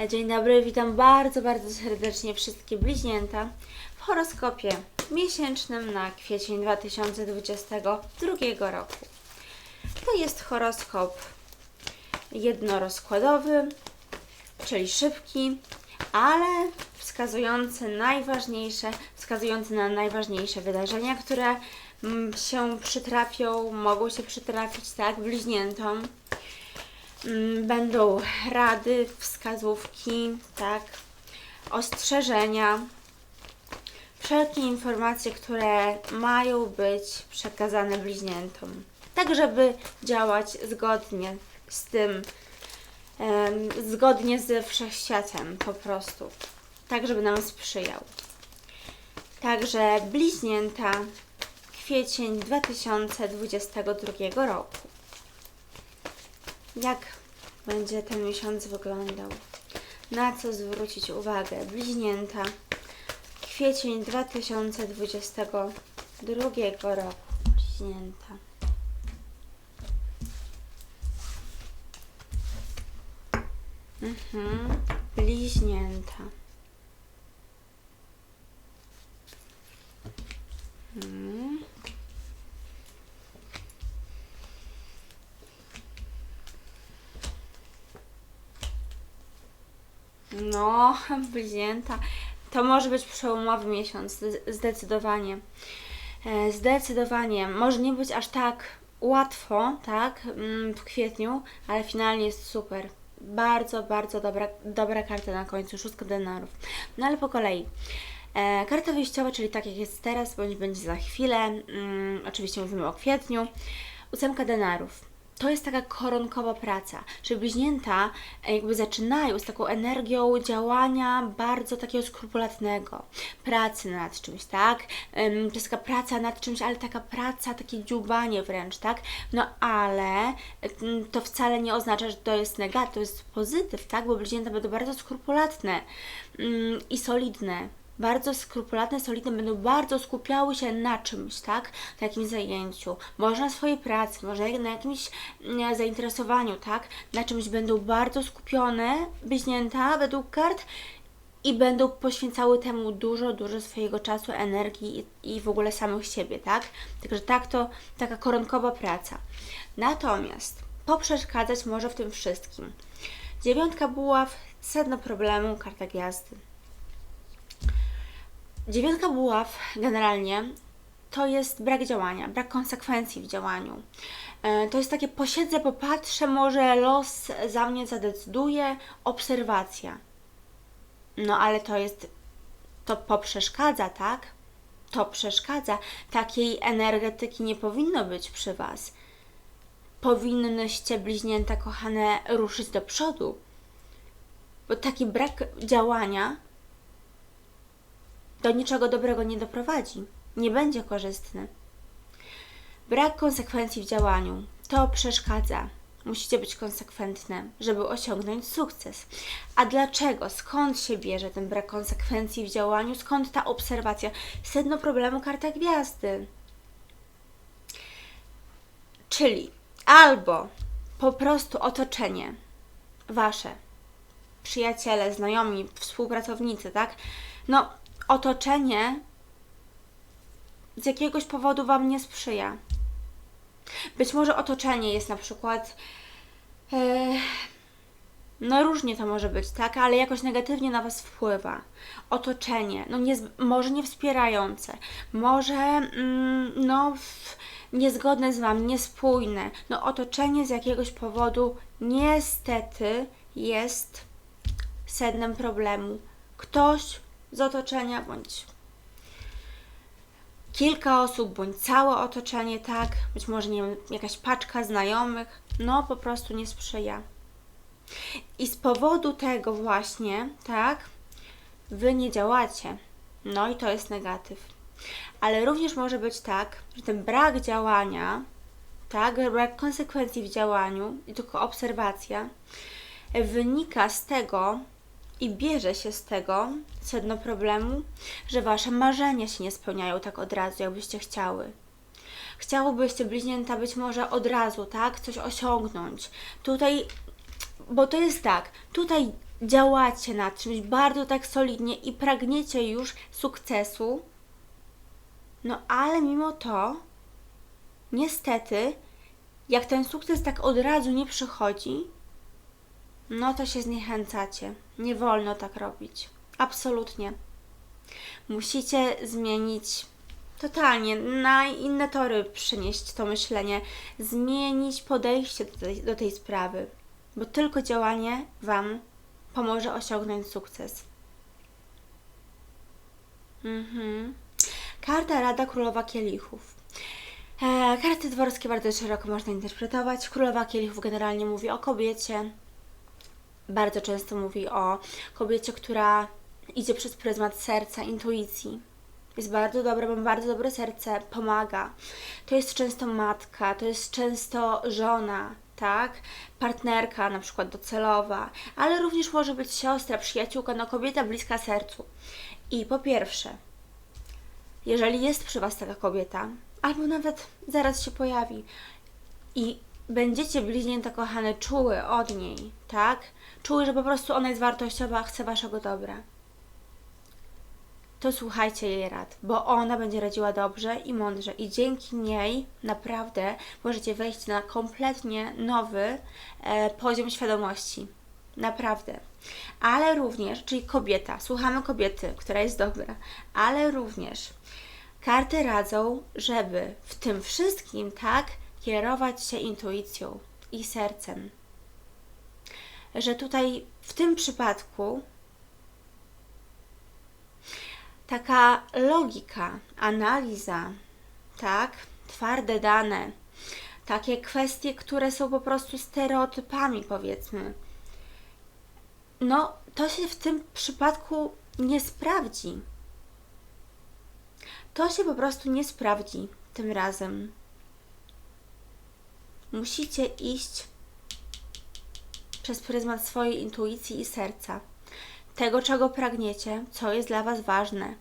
Dzień dobry, witam bardzo, bardzo serdecznie wszystkie bliźnięta w horoskopie miesięcznym na kwiecień 2022 roku. To jest horoskop jednorozkładowy, czyli szybki, ale wskazujący najważniejsze, wskazujący na najważniejsze wydarzenia, które mm, się przytrafią, mogą się przytrafić, tak, bliźniętom. Mm, Będą rady, wskazówki, tak, ostrzeżenia, wszelkie informacje, które mają być przekazane bliźniętom, tak żeby działać zgodnie z tym, zgodnie ze wszechświatem po prostu, tak żeby nam sprzyjał. Także bliźnięta, kwiecień 2022 roku. Jak będzie ten miesiąc wyglądał? Na co zwrócić uwagę? Bliźnięta, kwiecień 2022 roku. Bliźnięta. Mhm. Bliźnięta. Mhm. No, bliźnięta. To może być przełomowy miesiąc, zde- zdecydowanie. E, Zdecydowanie. Może nie być aż tak łatwo, tak, mm, w kwietniu, ale finalnie jest super. Bardzo, bardzo dobra, dobra karta na końcu, szóstka denarów. No ale po kolei. E, karta wyjściowa, czyli tak jak jest teraz, bądź będzie za chwilę, mm, oczywiście mówimy o kwietniu. Ósemka denarów to jest taka koronkowa praca, że bliźnięta e, jakby zaczynają z taką energią działania bardzo takiego skrupulatnego, pracy nad czymś, tak? To jest taka praca nad czymś, ale taka praca, takie dziubanie wręcz, tak? No ale ym, to wcale nie oznacza, że to jest negatyw, to jest pozytyw, tak? Bo bliźnięta będą bardzo skrupulatne ym, i solidne, bardzo skrupulatne, solidne, będą bardzo skupiały się na czymś, tak? Na jakimś zajęciu, może na swojej pracy, może na jakimś zainteresowaniu, tak? Na czymś będą bardzo skupione, bliźnięta według kart i będą poświęcały temu dużo, dużo swojego czasu, energii i, i w ogóle samych siebie, tak? Także tak to taka koronkowa praca. Natomiast poprzeszkadzać może w tym wszystkim. Dziewiątka buław, sedno problemu, karta gwiazdy. Dziewiątka buław generalnie to jest brak działania, brak konsekwencji w działaniu. E, To jest takie posiedzę, popatrzę, może los za mnie zadecyduje, obserwacja. No ale to jest, to poprzeszkadza, tak? To przeszkadza. Takiej energetyki nie powinno być przy Was. Powinnyście, bliźnięta kochane, ruszyć do przodu. Bo taki brak działania do niczego dobrego nie doprowadzi, nie będzie korzystny. Brak konsekwencji w działaniu to przeszkadza. Musicie być konsekwentne, żeby osiągnąć sukces. A dlaczego? Skąd się bierze ten brak konsekwencji w działaniu? Skąd ta obserwacja? Sedno problemu karta gwiazdy. Czyli albo po prostu otoczenie wasze, przyjaciele, znajomi, współpracownicy, tak? No, otoczenie z jakiegoś powodu Wam nie sprzyja. Być może otoczenie jest na przykład. e, no różnie to może być, tak? Ale jakoś negatywnie na Was wpływa. Otoczenie, no nie, może nie wspierające, może mm, no niezgodne z Wami, niespójne. No otoczenie z jakiegoś powodu niestety jest sednem problemu. Ktoś z otoczenia, bądź kilka osób, bądź całe otoczenie, tak, być może nie wiem, jakaś paczka znajomych, no po prostu nie sprzyja. I z powodu tego właśnie, tak, wy nie działacie. No i to jest negatyw. Ale również może być tak, że ten brak działania, tak, brak konsekwencji w działaniu i tylko obserwacja wynika z tego, i bierze się z tego sedno problemu, że wasze marzenia się nie spełniają tak od razu, jakbyście chciały. Chciałobyście bliźnięta być może od razu, tak? Coś osiągnąć. Tutaj, bo to jest tak, tutaj działacie nad czymś bardzo tak solidnie i pragniecie już sukcesu, no ale mimo to, niestety, jak ten sukces tak od razu nie przychodzi, no to się zniechęcacie. Nie wolno tak robić. Absolutnie. Musicie zmienić totalnie, na inne tory przynieść to myślenie, zmienić podejście do tej, do tej sprawy, bo tylko działanie Wam pomoże osiągnąć sukces. Mhm. Karta Rada Królowa Kielichów. E, karty dworskie bardzo szeroko można interpretować. Królowa Kielichów generalnie mówi o kobiecie. Bardzo często mówi o kobiecie, która idzie przez pryzmat serca, intuicji. Jest bardzo dobra, ma bardzo dobre serce, pomaga. To jest często matka, to jest często żona, tak? Partnerka, na przykład docelowa, ale również może być siostra, przyjaciółka, no kobieta bliska sercu. I po pierwsze, jeżeli jest przy Was taka kobieta, albo nawet zaraz się pojawi i będziecie bliźnięta kochane czuły od niej, tak? Czuły, że po prostu ona jest wartościowa, chce Waszego dobra. To słuchajcie jej rad, bo ona będzie radziła dobrze i mądrze i dzięki niej naprawdę możecie wejść na kompletnie nowy e, poziom świadomości. Naprawdę. Ale również, czyli kobieta, słuchamy kobiety, która jest dobra, ale również karty radzą, żeby w tym wszystkim, tak, kierować się intuicją i sercem. Że tutaj w tym przypadku taka logika, analiza, tak, twarde dane, takie kwestie, które są po prostu stereotypami, powiedzmy. No, to się w tym przypadku nie sprawdzi. To się po prostu nie sprawdzi tym razem. Musicie iść przez pryzmat swojej intuicji i serca. Tego, czego pragniecie, co jest dla Was ważne.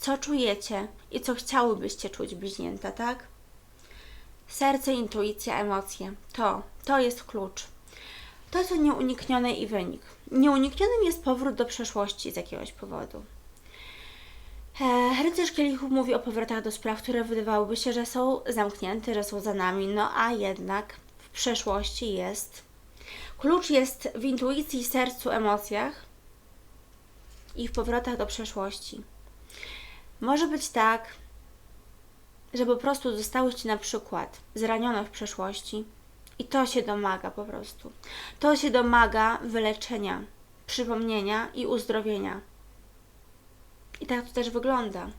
Co czujecie i co chciałybyście czuć bliźnięta, tak? Serce, intuicja, emocje. To, to jest klucz. To jest nieuniknione i wynik. Nieuniknionym jest powrót do przeszłości z jakiegoś powodu. E, rycerz kielichów mówi o powrotach do spraw, które wydawałyby się, że są zamknięte, że są za nami, no a jednak w przeszłości jest. Klucz jest w intuicji, sercu, emocjach i w powrotach do przeszłości. Może być tak, że po prostu zostałyście na przykład zranione w przeszłości i to się domaga po prostu. To się domaga wyleczenia, przypomnienia i uzdrowienia. I tak to też wygląda,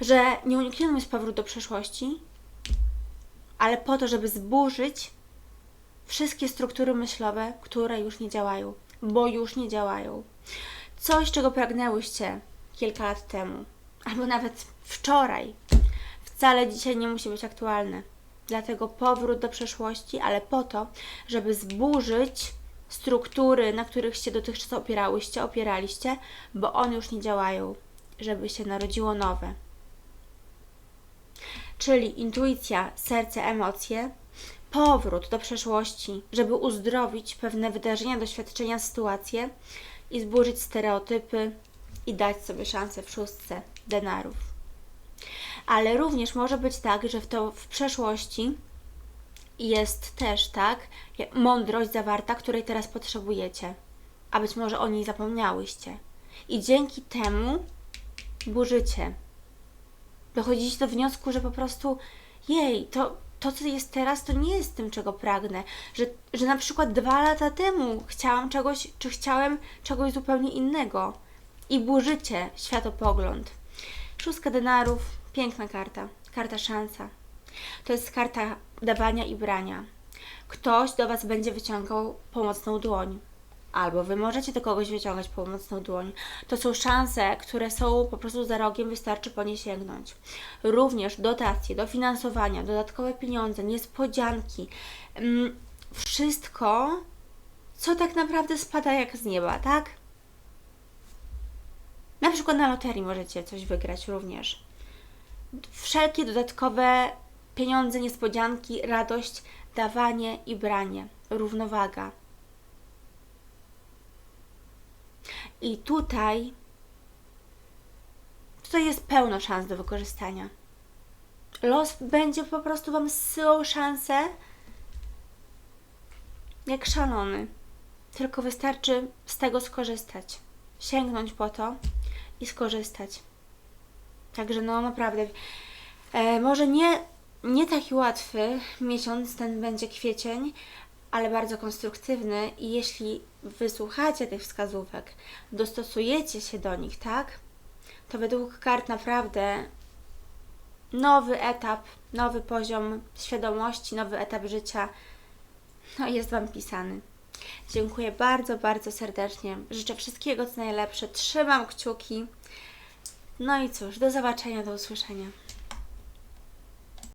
że nieunikniony jest powrót do przeszłości, ale po to, żeby zburzyć wszystkie struktury myślowe, które już nie działają, bo już nie działają. Coś, czego pragnęłyście kilka lat temu, albo nawet wczoraj, wcale dzisiaj nie musi być aktualne. Dlatego powrót do przeszłości, ale po to, żeby zburzyć struktury, na których się dotychczas opierałyście, opieraliście, bo one już nie działają, żeby się narodziło nowe. Czyli intuicja, serce, emocje, powrót do przeszłości, żeby uzdrowić pewne wydarzenia, doświadczenia, sytuacje i zburzyć stereotypy i dać sobie szansę w szóstce denarów. Ale również może być tak, że w to w przeszłości jest też, tak, mądrość zawarta, której teraz potrzebujecie, a być może o niej zapomniałyście. I dzięki temu burzycie. Dochodzicie do wniosku, że po prostu jej, to, to co jest teraz, to nie jest tym, czego pragnę. Że, że na przykład dwa lata temu chciałam czegoś, czy chciałem czegoś zupełnie innego. I burzycie światopogląd. Szóstka denarów, piękna karta, karta szansa. To jest karta dawania i brania. Ktoś do Was będzie wyciągał pomocną dłoń, albo Wy możecie do kogoś wyciągać pomocną dłoń. To są szanse, które są po prostu za rogiem, wystarczy po nie sięgnąć. Również dotacje, dofinansowania, dodatkowe pieniądze, niespodzianki, mm, wszystko, co tak naprawdę spada jak z nieba, tak? Na przykład na loterii możecie coś wygrać również. Wszelkie dodatkowe pieniądze, niespodzianki, radość, dawanie i branie, równowaga. I tutaj, tutaj jest pełno szans do wykorzystania. Los będzie po prostu Wam zsyłał szansę jak szalony. Tylko wystarczy z tego skorzystać. Sięgnąć po to i skorzystać. Także no naprawdę, e, może nie, nie taki łatwy miesiąc ten będzie kwiecień, ale bardzo konstruktywny i jeśli wysłuchacie tych wskazówek, dostosujecie się do nich, tak? To według kart naprawdę nowy etap, nowy poziom świadomości, nowy etap życia no, jest Wam pisany. Dziękuję bardzo, bardzo serdecznie. Życzę wszystkiego co najlepsze. Trzymam kciuki. No i cóż, do zobaczenia, do usłyszenia.